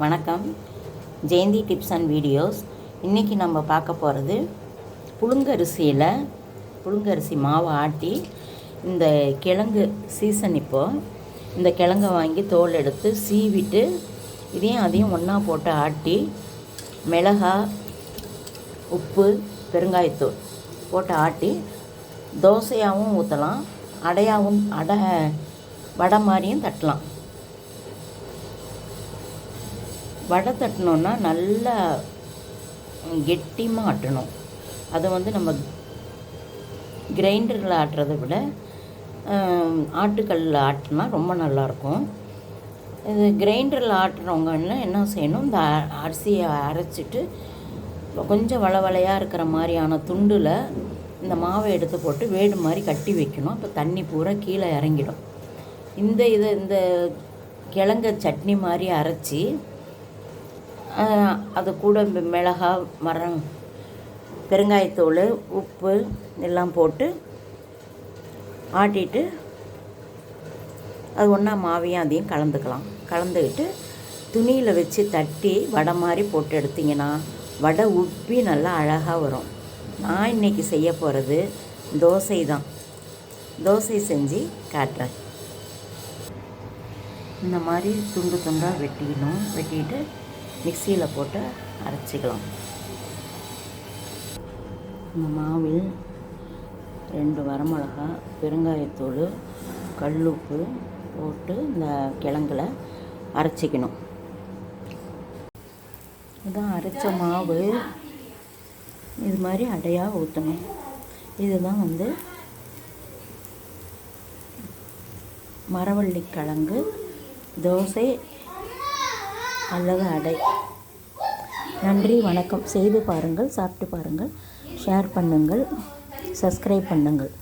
வணக்கம். Jayanthi tips and videos. இன்றைக்கி நம்ம பார்க்க போகிறது புழுங்கரிசியில் புழுங்கரிசி மாவை ஆட்டி இந்த கிழங்கு சீசன் இப்போது இந்த கிழங்கை வாங்கி தோல் எடுத்து சீவிட்டு இதையும் அதையும் ஒன்றா போட்டு ஆட்டி மிளகா உப்பு பெருங்காயத்தூள் போட்டு ஆட்டி தோசையாகவும் ஊற்றலாம் அடையாகவும் அடை வடை மாதிரியும் தட்டலாம். வடை தட்டினோன்னா நல்லா கெட்டியமாக ஆட்டணும். அதை வந்து நம்ம கிரைண்டரில் ஆட்டுறதை விட ஆட்டுக்கல்லில் ஆட்டினா ரொம்ப நல்லாயிருக்கும் இது கிரைண்டரில் ஆட்டுறவங்கன்னா என்ன செய்யணும்? இந்த அரிசியை அரைச்சிட்டு கொஞ்சம் வளவலையாக இருக்கிற மாதிரியான துண்டில் இந்த மாவை எடுத்து போட்டு வேடு மாதிரி கட்டி வைக்கணும். அப்போ தண்ணி பூரா கீழே இறங்கிடும். இந்த இதை இந்த கிழங்க சட்னி மாதிரி அரைச்சி அது கூட மிளகாய் மிளகா மரம் பெருங்காயத்தூள் உப்பு எல்லாம் போட்டு ஆட்டிட்டு அது ஒன்றா மாவையும் அதையும் கலந்துக்கலாம். கலந்துக்கிட்டு துணியில் வச்சு தட்டி வடை மாதிரி போட்டு எடுத்திங்கன்னா வடை உப்பி நல்லா அழகாக வரும். நான் இன்றைக்கி செய்ய போகிறது தோசை தான். தோசை செஞ்சு காட்டுறேன். இந்த மாதிரி துண்டு துண்டாக வெட்டிக்கணும் வெட்டிட்டு மிக்சியில் போட்டு அரைச்சிக்கலாம். இந்த மாவில் ரெண்டு வரமிளகா பெருங்காயத்தூள் கல்லுப்பு போட்டு இந்த கிழங்குல அரைச்சிக்கணும். இதான் அரைச்ச மாவு. இது மாதிரி அடையாக ஊற்றணும் இதுதான் வந்து மரவள்ளி கிழங்கு தோசை அல்லது அடை. நன்றி வணக்கம். செய்து பாருங்கள் சாப்பிட்டு பாருங்கள். ஷேர் பண்ணுங்கள் சப்ஸ்கிரைப் பண்ணுங்கள்.